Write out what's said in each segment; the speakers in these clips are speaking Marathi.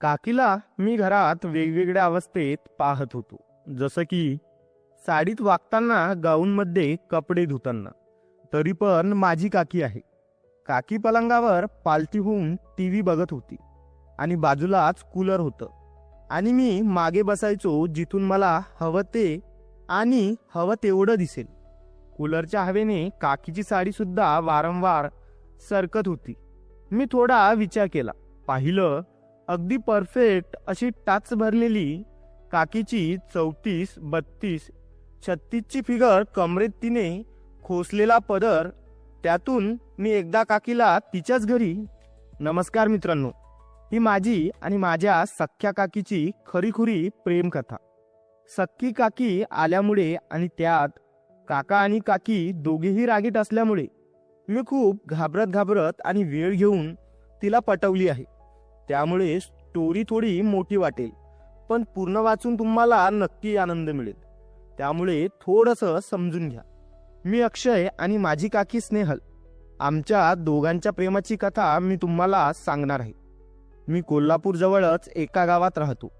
काकीला मी घरात वेगवेगळ्या अवस्थेत पाहत होतो. जसं की साडीत वागताना गाऊनमध्ये कपडे धुताना. तरी पण माझी काकी आहे. काकी पलंगावर पालती होऊन टी व्ही बघत होती. आणि बाजूलाच कूलर होतं. आणि मी मागे बसायचो जिथून मला हवं ते आणि हवं तेवढं दिसेल. कूलरच्या हवेने काकीची साडीसुद्धा वारंवार सरकत होती. मी थोडा विचार केला. पाहिलं अगदी परफेक्ट अशी टाच भरलेली काकीची चौतीस बत्तीस छत्तीसची फिगर कमरेत तिने खोसलेला पदर. त्यातून मी एकदा काकीला तिच्याच घरी. नमस्कार मित्रांनो ही माझी आणि माझ्या सख्या काकीची खरीखुरी प्रेमकथा. सख्खी काकी आल्यामुळे आणि त्यात काका आणि काकी दोघेही रागीट असल्यामुळे मी खूप घाबरत घाबरत आणि वेळ घेऊन तिला पटवली आहे. त्यामुळे स्टोरी थोडी मोठी वाटेल. पण पूर्ण वाचून तुम्हाला नक्की आनंद मिळेल. त्यामुळे थोडंसं समजून घ्या. मी अक्षय आणि माझी काकी स्नेहल. आमच्या दोघांच्या प्रेमाची कथा मी तुम्हाला सांगणार आहे. मी कोल्हापूर जवळच एका गावात राहतो.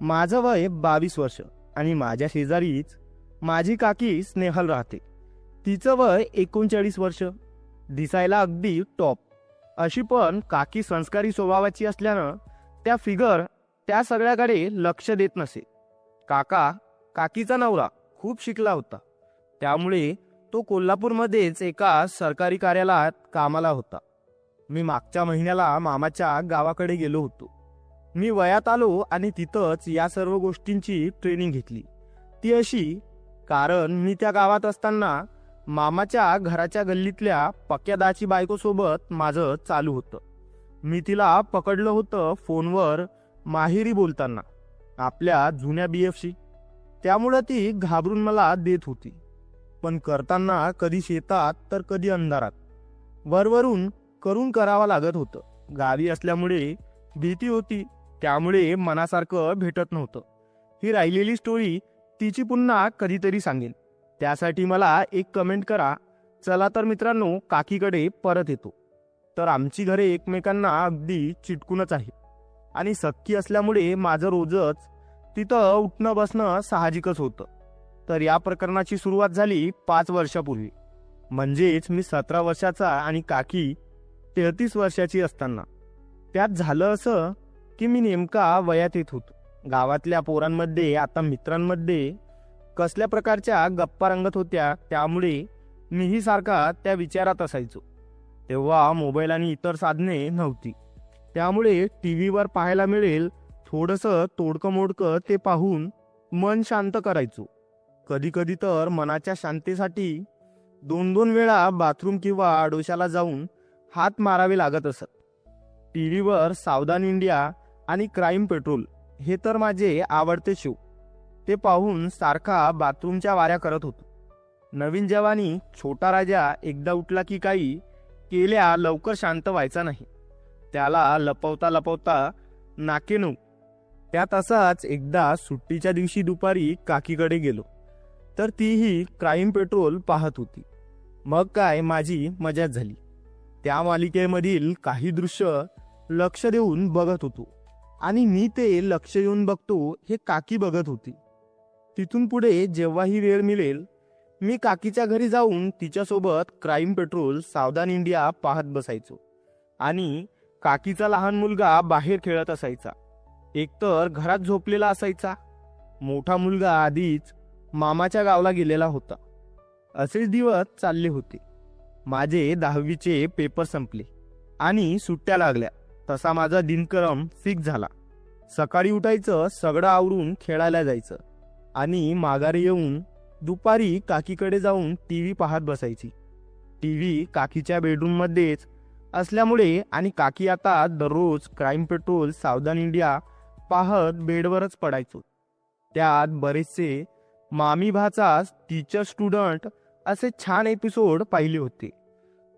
माझं वय बावीस वर्ष आणि माझ्या शेजारीच माझी काकी स्नेहल राहते. तिचं वय एकोणचाळीस वर्ष. दिसायला अगदी टॉप अशी पण काकी संस्कारी स्वभावाची असल्यानं त्या फिगर त्या सगळ्याकडे लक्ष देत नसे. काका काकीचा नवरा खूप शिकला होता. त्यामुळे तो कोल्हापूरमध्येच एका सरकारी कार्यालयात कामाला होता. मी मागच्या महिन्याला मामाच्या गावाकडे गेलो होतो. मी वयात आलो आणि तिथंच या सर्व गोष्टींची ट्रेनिंग घेतली. ती अशी कारण मी त्या गावात असताना मामाच्या घराच्या गल्लीतल्या पक्यादाची बायकोसोबत माझं चालू होतं. मी तिला पकडलं होतं फोनवर माहेरी बोलताना आपल्या जुन्या बी एफशी त्यामुळं ती घाबरून मला देत होती. पण करताना कधी शेतात तर कधी अंधारात. वरवरून करून करावं लागत होतं. गावी असल्यामुळे भीती होती. त्यामुळे मनासारखं भेटत नव्हतं. ही राहिलेली स्टोरी तिची पुन्हा कधीतरी सांगेन. त्यासाठी मला एक कमेंट करा. चला तर मित्रांनो काकीकडे परत येतो. तर आमची घरे एकमेकांना अगदी चिटकूनच आहे आणि सक्की असल्यामुळे माझं रोजच तिथं उठणं बसणं साहजिकच होतं. तर या प्रकरणाची सुरुवात झाली पाच वर्षापूर्वी. म्हणजेच मी सतरा वर्षाचा आणि काकी तेहतीस वर्षाची असताना. त्यात झालं असं की मी नेमका वयात येत होतो. गावातल्या पोरांमध्ये आता मित्रांमध्ये कसल्या प्रकारच्या गप्पा रंगत होत्या त्यामुळे मीही सारखा त्या विचारात असायचो. तेव्हा मोबाईल आणि इतर साधने नव्हती. त्यामुळे टी व्हीवर पाहायला मिळेल थोडंसं तोडकं मोडकं ते पाहून मन शांत करायचो. कधीकधी तर मनाच्या शांतीसाठी दोन दोन वेळा बाथरूम किंवा आडोशाला जाऊन हात मारावे लागत असत. टी व्हीवर सावधान इंडिया आणि क्राईम पेट्रोल हे तर माझे आवडते शो. ते पाहून सारखा बाथरूमच्या वाऱ्या करत होतो. नवीन जवानी छोटा राजा एकदा उठला की काही केल्या लवकर शांत व्हायचा नाही. त्याला लपवता लपवता नाकेनू त्यात असाच एकदा सुट्टीच्या दिवशी दुपारी काकीकडे गेलो. तर तीही क्राईम पेट्रोल पाहत होती. मग काय माझी मजाच झाली. त्या मालिकेमधील काही दृश्य लक्ष देऊन बघत होतो. आणि मी ते लक्ष देऊन बघतो हे काकी बघत होती. तिथून पुढे जेव्हाही वेळ मिळेल मी काकीच्या घरी जाऊन तिच्यासोबत क्राईम पेट्रोल सावधान इंडिया पाहत बसायचो. आणि काकीचा लहान मुलगा बाहेर खेळत असायचा. एकतर घरात झोपलेला असायचा. मोठा मुलगा आधीच मामाच्या गावला गेलेला होता. असेच दिवस चालले होते. माझे दहावीचे पेपर संपले आणि सुट्ट्या लागल्या. तसा माझा दिनक्रम फिक्स झाला. सकाळी उठायचं सगळं आवरून खेळायला जायचं. आणि माघारी येऊन दुपारी काकीकडे जाऊन टी व्ही पाहत बसायची. टी व्ही काकीच्या बेडरूममध्येच असल्यामुळे आणि काकी आता दररोज क्राईम पेट्रोल सावधान इंडिया पाहत बेडवरच पडायचो. त्यात बरेचसे मामी भाचा टीचर स्टुडंट असे छान एपिसोड पाहिले होते.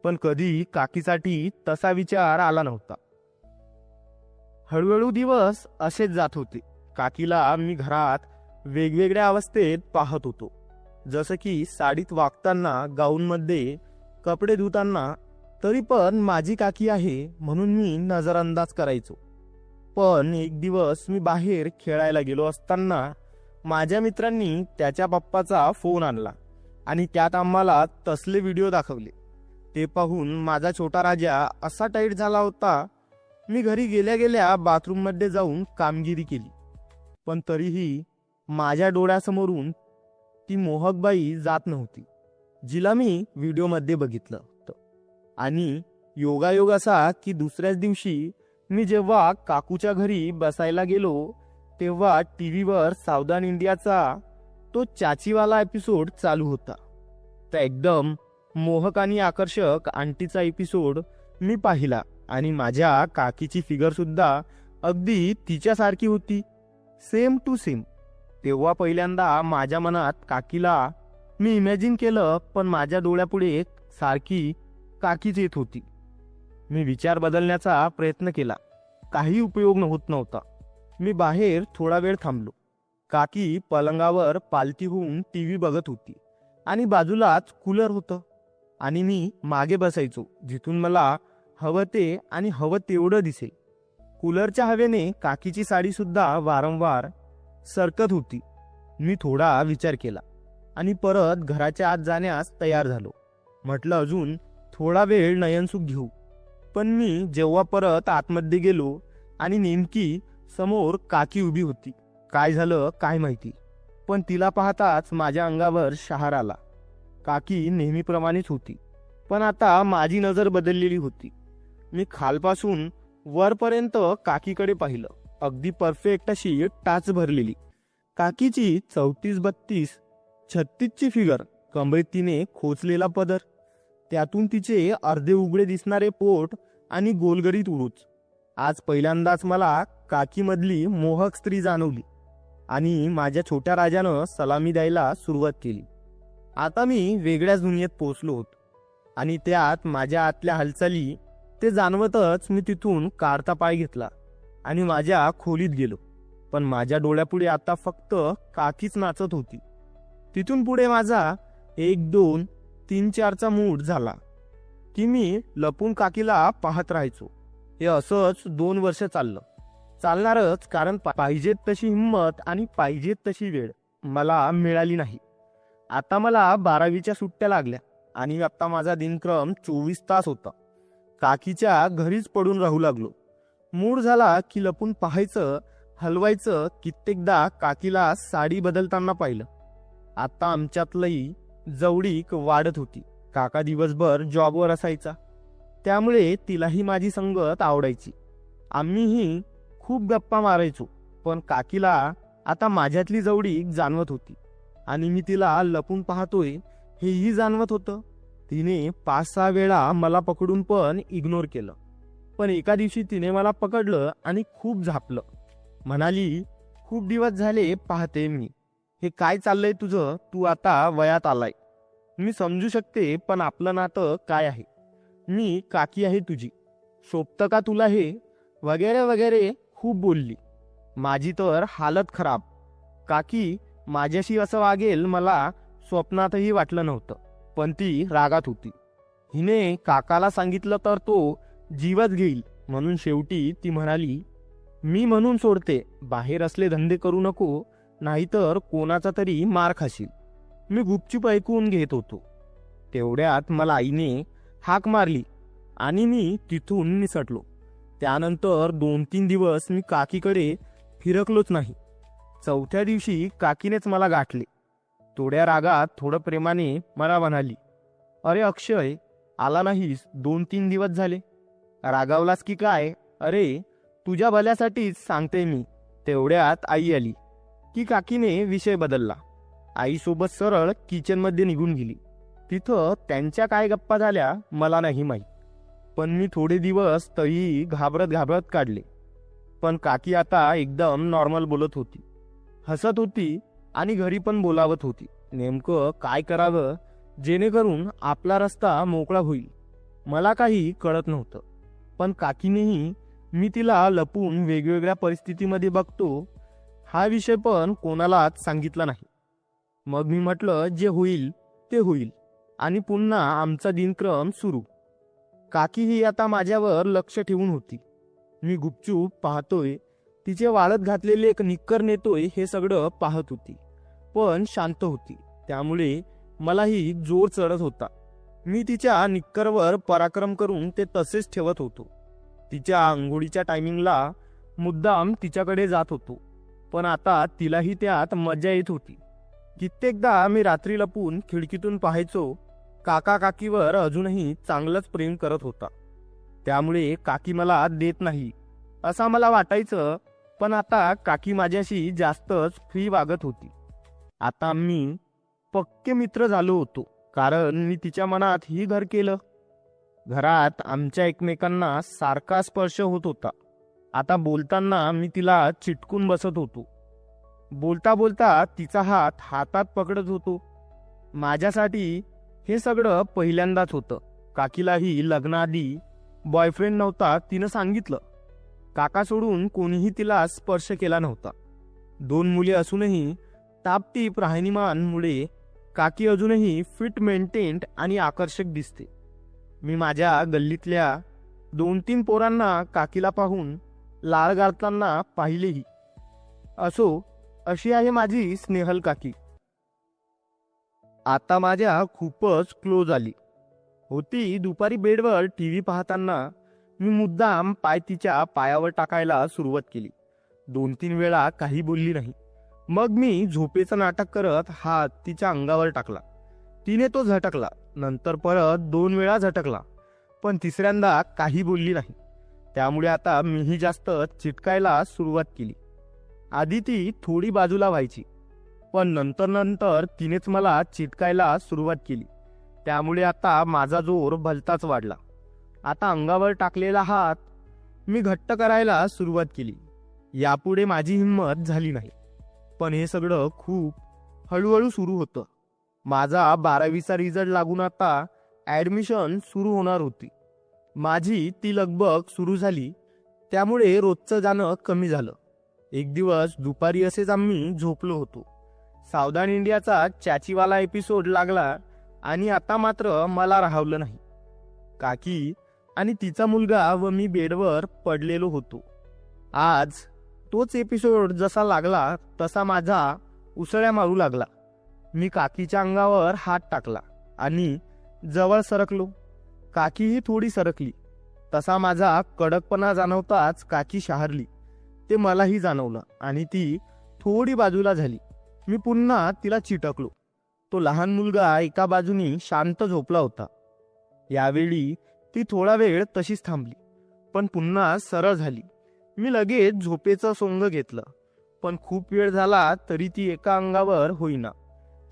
पण कधी काकीसाठी तसा विचार आला नव्हता. हळूहळू दिवस असेच जात होते. काकीला मी घरात वेगवेगळ्या अवस्थेत पाहत होतो. जसं की साडीत वागताना गाऊनमध्ये कपडे धुताना तरी पण माझी काकी आहे म्हणून मी नजरअंदाज करायचो. पण एक दिवस मी बाहेर खेळायला गेलो असताना माझ्या मित्रांनी त्याच्या पप्पाचा फोन आणला आणि त्यात आम्हाला तसले व्हिडिओ दाखवले. ते पाहून माझा छोटा राजा असा टाईट झाला होता मी घरी गेल्या गेल्या बाथरूममध्ये जाऊन कामगिरी केली. पण तरीही माझ्या डोळ्यासमोरून ती मोहकबाई जात नव्हती जिला मी व्हिडिओमध्ये बघितलं. होतं आणि योगायोग असा की दुसऱ्याच दिवशी मी जेव्हा काकूच्या घरी बसायला गेलो तेव्हा टी व्हीवर सावधान इंडियाचा तो चाचीवाला एपिसोड चालू होता. तर एकदम मोहक आणि आकर्षक आंटीचा एपिसोड मी पाहिला आणि माझ्या काकीची फिगर सुद्धा अगदी तिच्यासारखी होती. Same to same. तेव्हा पहिल्यांदा माझ्या मनात काकीला मी इमॅजिन केलं पण माझ्या डोळ्यापुढे सारखी काकीच येत होती. मी विचार बदलण्याचा प्रयत्न केला. काही उपयोग होत नव्हता. मी बाहेर थोडा वेळ थांबलो. काकी पलंगावर पालती होऊन टी व्ही बघत होती. आणि बाजूलाच कूलर होतं. आणि मी मागे बसायचो. जिथून मला हवं ते आणि हवं तेवढं दिसेल. कूलरच्या हवेने काकीची साडीसुद्धा वारंवार सरकत होती. मी थोडा विचार केला आणि परत घराच्या आत जाण्यास तयार झालो. म्हटलं अजून थोडा वेळ नयनसुख घेऊ. पण मी जेव्हा परत आतमध्ये गेलो आणि नेमकी समोर काकी उभी होती. काय झालं काय माहिती. पण तिला पाहताच माझ्या अंगावर शहार आला. काकी नेहमीप्रमाणेच होती. पण आता माझी नजर बदललेली होती. मी खालपासून वरपर्यंत काकीकडे पाहिलं. अगदी परफेक्ट अशी टाच भरलेली. काकीची चौतीस बत्तीस छत्तीसची फिगर कमरेत तिने खोचलेला पदर. त्यातून तिचे अर्धे उघडे दिसणारे पोट आणि गोलगरीत उरूच आज पहिल्यांदाच मला काकीमधली मोहक स्त्री जाणवली आणि माझ्या छोट्या राजानं सलामी द्यायला सुरुवात केली. आता मी वेगळ्याच दुनियेत पोचलो होतो आणि त्यात माझ्या आतल्या हालचाली ते जाणवतच मी तिथून काढता पाय घेतला. आणि माझ्या खोलीत गेलो. पण माझ्या डोळ्यापुढे आता फक्त काकीच नाचत होती. तिथून पुढे माझा एक दोन तीन चारचा मूड झाला की मी लपून काकीला पाहत राहायचो. हे असंच दोन वर्ष चाललं. चालणारच कारण पाहिजेत तशी हिंमत आणि पाहिजेत तशी वेळ मला मिळाली नाही. आता मला बारावीच्या सुट्ट्या लागल्या आणि आता माझा दिनक्रम चोवीस तास होता. काकीच्या घरीच पडून राहू लागलो. मूड झाला की लपून पाहायचं हलवायचं कित्येकदा काकीला साडी बदलताना पाहिलं. आता आमच्यातलंही जवळीक वाढत होती. काका दिवसभर जॉबवर असायचा. त्यामुळे तिलाही माझी संगत आवडायची. आम्हीही खूप गप्पा मारायचो पण काकीला आता माझ्यातली जवळीक जाणवत होती. आणि मी तिला लपून पाहतोय हेही जाणवत होतं. तिने पाच सहा वेळा मला पकडून पण इग्नोर केलं. पण एका दिवशी तिने मला पकडलं आणि खूप झापलं. म्हणाली खूप दिवस झाले पाहते मी. हे काय चाललंय तुझं? तू आता वयात आलाय. मी समजू शकते पण आपलं नातं काय आहे? मी काकी आहे तुझी. सोपतं का तुला हे? वगैरे वगैरे खूप बोलली. माझी तर हालत खराब. काकी माझ्याशी असं वागेल मला स्वप्नातही वाटलं नव्हतं पण ती रागात होती. हिने काकाला सांगितलं तर तो जीवच घेईल. म्हणून शेवटी ती म्हणाली मी म्हणून सोडते. बाहेर असले धंदे करू नको नाहीतर कोणाचा तरी मार खाशील. मी गुपचूप ऐकून घेत होतो. तेवढ्यात मला आईने हाक मारली आणि मी तिथून निसटलो. त्यानंतर दोन तीन दिवस मी काकीकडे फिरकलोच नाही. चौथ्या दिवशी काकीनेच मला गाठले. थोड्या रागात थोडं प्रेमाने मला म्हणाली अरे अक्षय आला नाहीस? दोन तीन दिवस झाले. रागावलास की काय? अरे तुझ्या भल्यासाठीच सांगते मी. तेवढ्यात आई आली. की काकीने विषय बदलला. आईसोबत सरळ किचनमध्ये निघून गेली. तिथं त्यांच्या काय गप्पा झाल्या मला नाही माहीत. पण मी थोडे दिवस तरी घाबरत घाबरत काढले. पण काकी आता एकदम नॉर्मल बोलत होती. हसत होती आणि घरी पण बोलावत होती. नेमकं काय करावं? जेणेकरून आपला रस्ता मोकळा होईल. मला काही कळत नव्हतं. पण काकीनेही मी तिला लपून वेगवेगळ्या परिस्थितीमध्ये बघतो हा विषय पण कोणालाच सांगितला नाही. मग मी म्हटलं जे होईल ते होईल. आणि पुन्हा आमचा दिनक्रम सुरू. काकी ही आता माझ्यावर लक्ष ठेवून होती. मी गुपचूप पाहतोय तिचे वाळत घातलेले एक निक्कर नेतोय हे सगळं पाहत होती. पण शांत होती. त्यामुळे मलाही जोर चढत होता. मी तिच्या निक्करवर पराक्रम करून ते तसेच ठेवत होतो. तिच्या आंघोळीच्या टायमिंगला मुद्दाम तिच्याकडे जात होतो. पण आता तिलाही त्यात मजा येत होती. कित्येकदा मी रात्री लपून खिडकीतून पाहायचो काका काकीवर अजूनही चांगलंच प्रेम करत होता. त्यामुळे काकी मला देत नाही असं मला वाटायचं पण आता काकी माझ्याशी जास्तच फ्री वागत होती. आता मी पक्के मित्र झालो होतो. कारण मी तिच्या मनात ही घर केलं. घरात आमच्या एकमेकांना सारखा स्पर्श होत होता. आता बोलताना मी तिला चिटकून बसत होतो. बोलता बोलता तिचा हात हातात पकडत होतो. माझ्यासाठी हे सगळं पहिल्यांदाच होतं. काकीलाही लग्नाआधी बॉयफ्रेंड नव्हता तिनं सांगितलं. काका सोडून कोणीही तिला स्पर्श केला नव्हता. दोन मुले असूनही टापटीप राहणीमानमुळे काकी अजूनही फिट मेंटेन्ड आणि आकर्षक दिसते. मी माझ्या गल्लीतल्या दोन तीन पोरांना काकीला पाहून लाळ गाळताना पाहिलेही. असो अशी आहे माझी स्नेहल काकी. आता माझ्या खूपच क्लोज आली. होती दुपारी बेडवर टी व्ही पाहताना मी मुद्दाम पाय तिच्या पायावर टाकायला सुरुवात केली. दोन तीन वेळा काही बोलली नाही. मग मी झोपेचं नाटक करत हात तिच्या अंगावर टाकला. तिने तो झटकला. नंतर परत दोन वेळा झटकला. पण तिसऱ्यांदा काही बोलली नाही. त्यामुळे आता मीही जास्त चिटकायला सुरुवात केली. आधी ती थोडी बाजूला व्हायची. पण नंतर नंतर तिनेच मला चिटकायला सुरुवात केली. त्यामुळे आता माझा जोर भलताच वाढला. आता अंगावर टाकलेला हात मी घट्ट करायला सुरुवात केली. यापुढे माझी हिंमत झाली नाही. पण हे सगळं खूप हळूहळू सुरू होतं. माझा बारावीचा रिझल्ट लागून आता ॲडमिशन सुरू होणार होती. माझी ती लगबग सुरू झाली त्यामुळे रोजचं जाणं कमी झालं. एक दिवस दुपारी असेच आम्ही झोपलो होतो. सावधान इंडियाचा चाचीवाला एपिसोड लागला आणि आता मात्र मला राहवलं नाही. काकी आणि तिचा मुलगा व मी बेडवर पडलेलो होतो. आज तोच एपिसोड जसा लागला तसा माझा उसळ्या मारू लागला. मी काकीच्या अंगावर हात टाकला आणि जवळ सरकलो. काकीही थोडी सरकली. तसा माझा कडकपणा जाणवताच काकी शहारली. ते मलाही जाणवलं आणि ती थोडी बाजूला झाली. मी पुन्हा तिला चिटकलो. तो लहान मुलगा एका बाजूनी शांत झोपला होता. यावेळी ती थोडा वेळ तशीच थांबली पण पुन्हा सरळ झाली. मी लगेच झोपेचं सोंग घेतलं. पण खूप वेळ झाला तरी ती एका अंगावर होईना.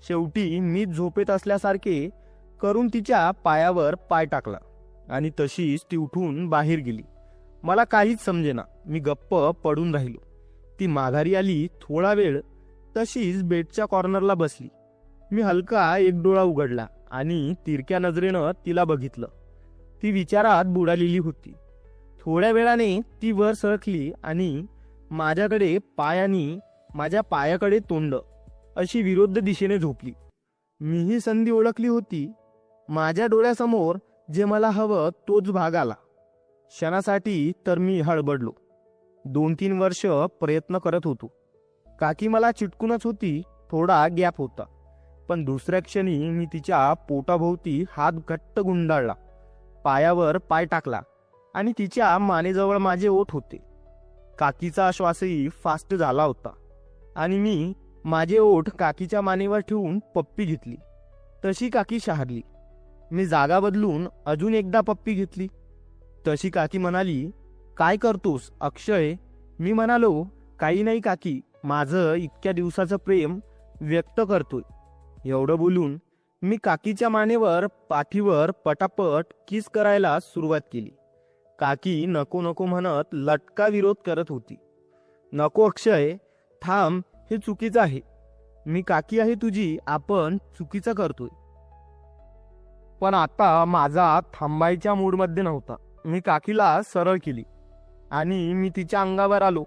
शेवटी मी झोपेत असल्यासारखे करून तिच्या पायावर पाय टाकला आणि तशीच ती उठून बाहेर गेली. मला काहीच समजेना मी गप्प पडून राहिलो. ती माघारी आली थोडा वेळ तशीच बेडच्या कॉर्नरला बसली. मी हलका एक डोळा उघडला आणि तिरक्या नजरेनं तिला बघितलं. ती विचारात बुडालेली होती. थोड्या वेळाने ती वर सरकली आणि माझ्याकडे पायानी माझ्या पायाकडे तोंड अशी विरुद्ध दिशेने झोपली. मी ही संधी ओळखली होती. माझ्या डोळ्यासमोर जे मला हवं तोच भाग आला. क्षणासाठी तर मी हळबडलो. दोन तीन वर्ष प्रयत्न करत होतो. काकी मला चिटकूनच होती थोडा गॅप होता. पण दुसऱ्या क्षणी मी तिच्या पोटाभोवती हात घट्ट गुंडाळला. पायावर पाय टाकला. आणि तिच्या मानेजवळ माझे ओठ होते. काकीचा श्वासही फास्ट झाला होता. आणि मी माझे ओठ काकीच्या मानेवर ठेवून पप्पी घेतली. तशी काकी शहारली. मी जागा बदलून अजून एकदा पप्पी घेतली. तशी काकी म्हणाली काय करतोस अक्षय? मी म्हणालो काही नाही काकी माझं इतक्या दिवसाचं प्रेम व्यक्त करतोय. एवढं बोलून मी काकीच्या मानेवर पाठीवर पटापट किस करायला सुरुवात केली. काकी नको नको म्हणत लटका विरोध करत होती. नको अक्षय थांब हे चुकीचं आहे. मी काकी आहे तुझी आपण चुकीचं करतोय. पण आता माझा थांबायच्या मूडमध्ये नव्हता. मी काकीला सरळ केली. आणि मी तिच्या अंगावर आलो.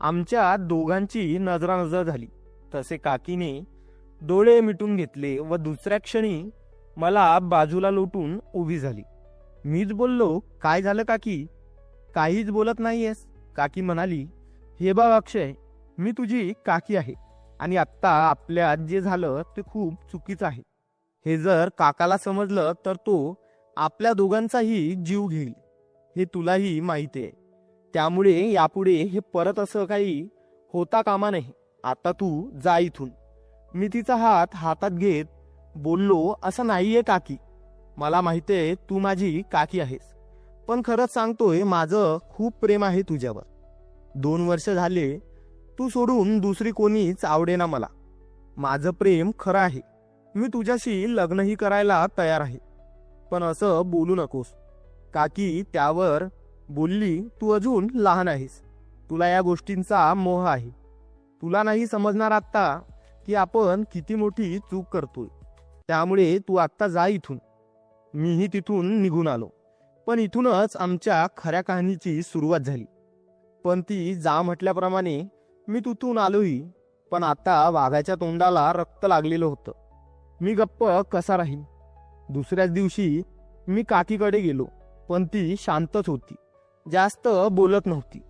आमच्या दोघांची नजरानजर झाली. तसे काकीने डोळे मिटून घेतले व दुसऱ्या क्षणी मला बाजूला लोटून उभी झाली. मीच बोललो काय झालं काकी? काहीच बोलत नाहीयेस. काकी म्हणाली हे बा अक्षय मी तुझी काकी आहे आणि आत्ता आपल्यात जे झालं ते खूप चुकीचं आहे. हे जर काकाला समजलं तर तो आपल्या दोघांचाही जीव घेईल. हे तुलाही माहिती आहे. त्यामुळे यापुढे हे परत असं काही होता कामा नाही आता तू जा इथून. मी तिचा हात हातात घेत बोललो असं नाहीये काकी. मला माहितीये तू माझी काकी आहेस. पण खरंच सांगतोय माझं खूप प्रेम आहे तुझ्यावर. दोन वर्ष झाले तू सोडून दुसरी कोणीच आवडेना मला. माझं प्रेम खरं आहे. मी तुझ्याशी लग्नही करायला तयार आहे. पण असं बोलू नकोस. काकी त्यावर बोलली तू अजून लहान आहेस. तुला या गोष्टींचा मोह आहे. तुला नाही समजणार आत्ता की आपण किती मोठी चूक करतोय. त्यामुळे तू आत्ता जा इथून. मीही तिथून निघून आलो. पण इथूनच आमच्या खऱ्या कहाणीची सुरुवात झाली. पण ती जा म्हटल्याप्रमाणे मी तिथून आलोही पण आता वाघाच्या तोंडाला रक्त लागलेलं होतं. मी गप्प कसा राहीन? दुसऱ्याच दिवशी मी काकीकडे गेलो पण ती शांतच होती. जास्त बोलत नव्हती.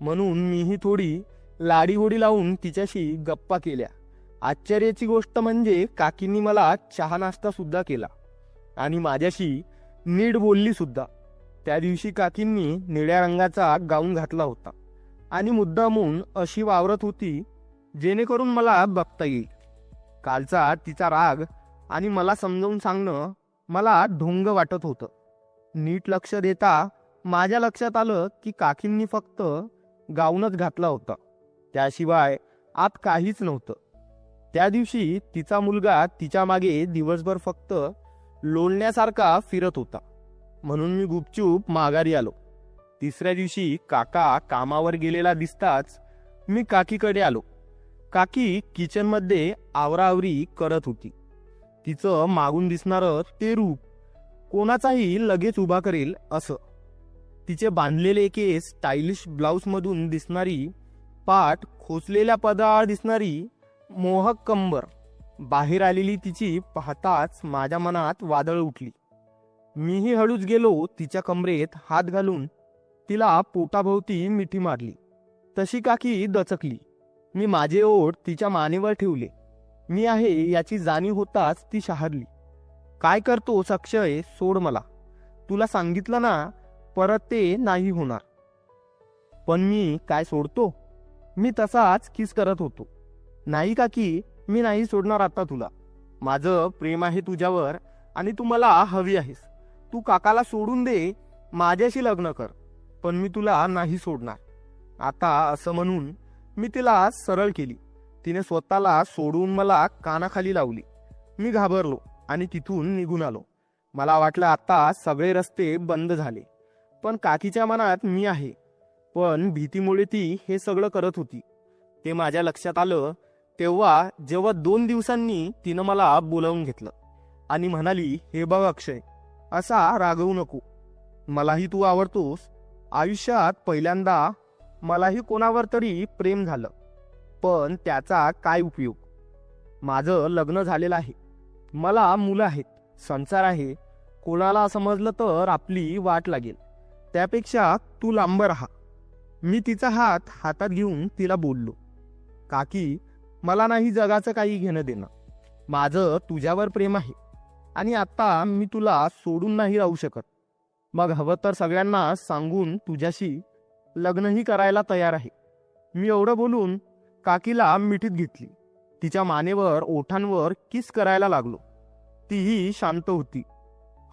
म्हणून मीही थोडी लाडीगोडी लावून तिच्याशी गप्पा केल्या. आश्चर्याची गोष्ट म्हणजे काकींनी मला चहा नाश्ता सुद्धा केला. आणि माझ्याशी नीट बोलली सुद्धा. त्या दिवशी काकींनी निळ्या रंगाचा गाऊन घातला होता. आणि मुद्दामून अशी वावरत होती जेणेकरून मला बघता येईल. कालचा तिचा राग आणि मला समजावून सांगणं मला ढोंग वाटत होतं. नीट लक्ष देता माझ्या लक्षात आलं की काकींनी फक्त गाऊनच घातला होता. त्याशिवाय आत काहीच नव्हतं. त्या दिवशी तिचा मुलगा तिच्यामागे दिवसभर फक्त लोळण्यासारखा फिरत होता. म्हणून मी गुपचूप माघारी आलो. तिसऱ्या दिवशी काका कामावर गेलेला दिसताच मी काकीकडे आलो. काकी किचनमध्ये आवराआवरी करत होती. तिचं मागून दिसणारं ते रूप कोणाचाही लगेच उभा करेल असं. तिचे बांधलेले केस स्टाईलिश ब्लाऊजमधून दिसणारी पाठ खोचलेल्या पदाआड दिसणारी मोहक कंबर बाहेर आलेली तिची पाहताच माझ्या मनात वादळ उठली. मीही हळूच गेलो तिच्या कमरेत हात घालून. तिला पोटाभोवती मिठी मारली. तशी काकी दचकली. मी माझे ओठ तिच्या मानेवर ठेवले. मी आहे याची जाणीव होताच ती शहारली. काय करतोस अक्षय? सोड मला. तुला सांगितलं ना परत ते नाही होणार. पण मी काय सोडतो? मी तसाच किस करत होतो. नाही का की मी नाही सोडणार आता तुला. माझं प्रेम आहे तुझ्यावर आणि तू मला हवी आहेस. तू काकाला सोडून दे माझ्याशी लग्न कर. पण मी तुला नाही सोडणार. आता असं म्हणून मी तिला सरळ केली. तिने स्वतःला सोडून मला कानाखाली लावली. मी घाबरलो आणि तिथून निघून आलो. मला वाटलं आता सगळे रस्ते बंद झाले. पण काकीच्या मनात मी आहे. पण भीतीमुळे ती हे सगळं करत होती. ते माझ्या लक्षात आलं तेव्हा जेव्हा दोन दिवसांनी तिनं मला बोलावून घेतलं आणि म्हणाली हे बघ अक्षय असा रागवू नको. मलाही तू आवडतोस. आयुष्यात पहिल्यांदा मलाही कोणावर तरी प्रेम झालं. पण त्याचा काय उपयोग? माझं लग्न झालेलं आहे. मला मुलं आहेत संसार आहे. कोणाला समजलं तर आपली वाट लागेल. त्यापेक्षा तू लांब राहा. मी तिचा हात हातात घेऊन तिला बोललो. काकी मला नाही जगाचं काही घेणं देणं. माझं तुझ्यावर प्रेम आहे. आणि आता मी तुला सोडून नाही राहू शकत. मग हवं तर सगळ्यांना सांगून तुझ्याशी लग्नही करायला तयार आहे. मी एवढं बोलून काकीला मिठीत घेतली. तिच्या मानेवर ओठांवर किस करायला लागलो. तीही शांत होती.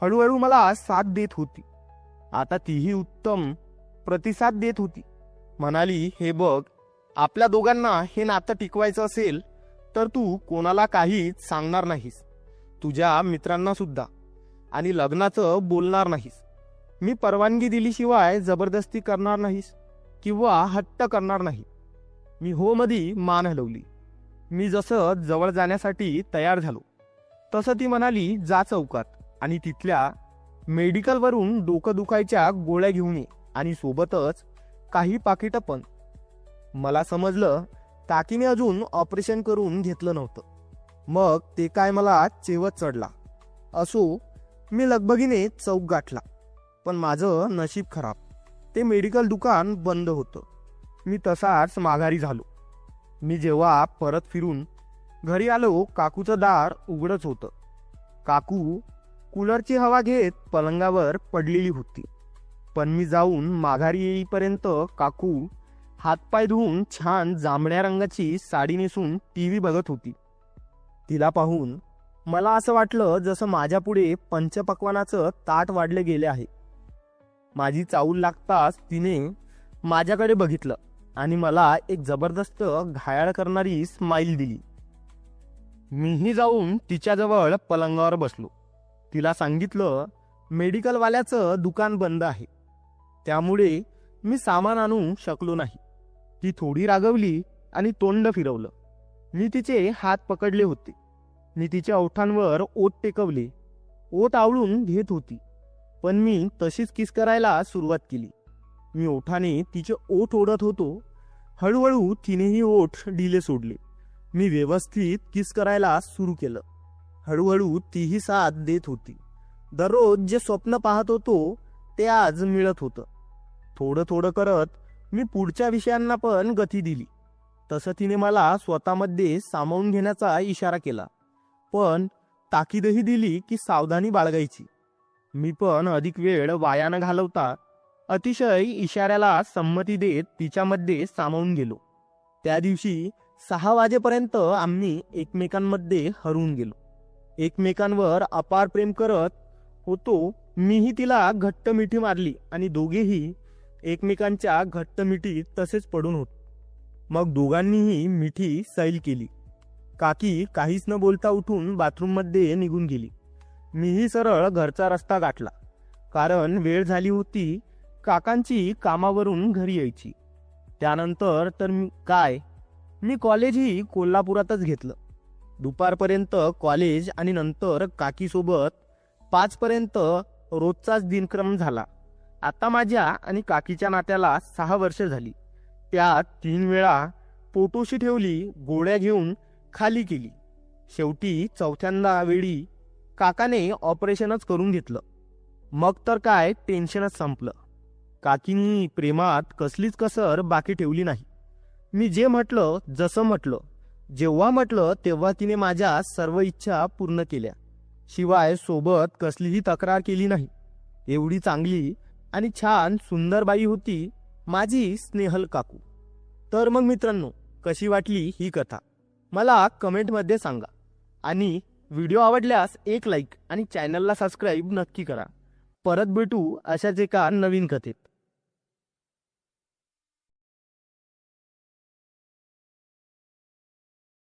हळूहळू मला साथ देत होती. आता तीही उत्तम प्रतिसाद देत होती. म्हणाली हे बघ आपल्या दोघांना हे नातं टिकवायचं असेल तर तू कोणाला काहीच सांगणार नाहीस. तुझ्या मित्रांना सुद्धा. आणि लग्नाचं बोलणार नाहीस. मी परवानगी दिलीशिवाय जबरदस्ती करणार नाहीस किंवा हट्ट करणार नाही. मी हो मधी मान हलवली. मी जसं जवळ जाण्यासाठी तयार झालो. तसं ती म्हणाली जा चौकात आणि तिथल्या मेडिकलवरून डोकं दुखायच्या गोळ्या घेऊन ये आणि सोबतच काही पाकिटं पण मला समजलं काकीने अजून ऑपरेशन करून घेतलं नव्हतं. मग ते काय मला चेवत चढला. असो मी लगबगीने चौक गाठला. पण माझं नशीब खराब. ते मेडिकल दुकान बंद होतं. मी तसाच माघारी झालो. मी जेव्हा परत फिरून घरी आलो काकूचं दार उघडच होतं. काकू कूलरची हवा घेत पलंगावर पडलेली होती. पण मी जाऊन माघारी येईपर्यंत काकू हातपाय धुवून छान जांभळ्या रंगाची साडी नेसून टी व्ही बघत होती. तिला पाहून मला असं वाटलं जसं माझ्यापुढे पंचपक्वानाचं ताट वाढले गेले आहे. माझी चाऊल लागताच तिने माझ्याकडे बघितलं आणि मला एक जबरदस्त घायाळ करणारी स्माईल दिली. मीही जाऊन तिच्याजवळ पलंगावर बसलो. तिला सांगितलं मेडिकलवाल्याचं दुकान बंद आहे. त्यामुळे मी सामान आणू शकलो नाही. ती थोडी रागवली आणि तोंड फिरवलं. मी तिचे हात पकडले होते. मी तिच्या ओठांवर ओठ टेकवले. ओठ आवळून घेत होती. पण मी तशीच किस करायला सुरुवात केली. मी ओठाने तिचे ओठ ओढत होतो. हळूहळू तिनेही ओठ डिले सोडले. मी व्यवस्थित किस करायला सुरू केलं. हळूहळू तीही साथ देत होती. दररोज जे स्वप्न पाहत होतो ते आज मिळत होतं. थोडं थोडं करत मी पुढच्या विषयांना पण गती दिली. तसं तिने मला स्वतःमध्ये सामावून घेण्याचा इशारा केला. पण ताकीदही दिली की सावधानी बाळगायची. मी पण अधिक वेळ वाया न घालवता अतिशय इशाऱ्याला संमती देत तिच्यामध्ये सामावून गेलो. त्या दिवशी सहा वाजेपर्यंत आम्ही एकमेकांमध्ये हरवून गेलो. एकमेकांवर अपार प्रेम करत होतो. मीही तिला घट्ट मिठी मारली आणि दोघेही एकमेकांच्या घट्ट मिठीत तसेच पडून होत. मग दोघांनीही मिठी सैल केली. काकी काहीच न बोलता उठून बाथरूममध्ये निघून गेली. मीही सरळ घरचा रस्ता गाठला. कारण वेळ झाली होती काकांची कामावरून घरी यायची. त्यानंतर तर मी काय? मी कॉलेजही कोल्हापुरातच घेतलं. दुपारपर्यंत कॉलेज आणि नंतर काकीसोबत पाचपर्यंत रोजचाच दिनक्रम झाला. आता माझ्या आणि काकीच्या नात्याला सहा वर्ष झाली. त्यात तीन वेळा पोटोशी ठेवली गोळ्या घेऊन खाली केली. शेवटी चौथ्यांदा वेळी काकाने ऑपरेशनच करून घेतलं. मग तर काय टेन्शनच संपलं. काकीनी प्रेमात कसलीच कसर बाकी ठेवली नाही. मी जे म्हटलं जसं म्हटलं जेव्हा म्हटलं तेव्हा तिने माझ्या सर्व इच्छा पूर्ण केल्या. शिवाय सोबत कसलीही तक्रार केली नाही. एवढी चांगली आणि छान सुंदर बाई होती माझी स्नेहल काकू. तर मग मित्रांनो कशी वाटली ही कथा? मला कमेंटमध्ये सांगा. आणि व्हिडिओ आवडल्यास एक लाईक आणि चॅनलला सबस्क्राईब नक्की करा. परत भेटू अशाच एका नवीन कथेत.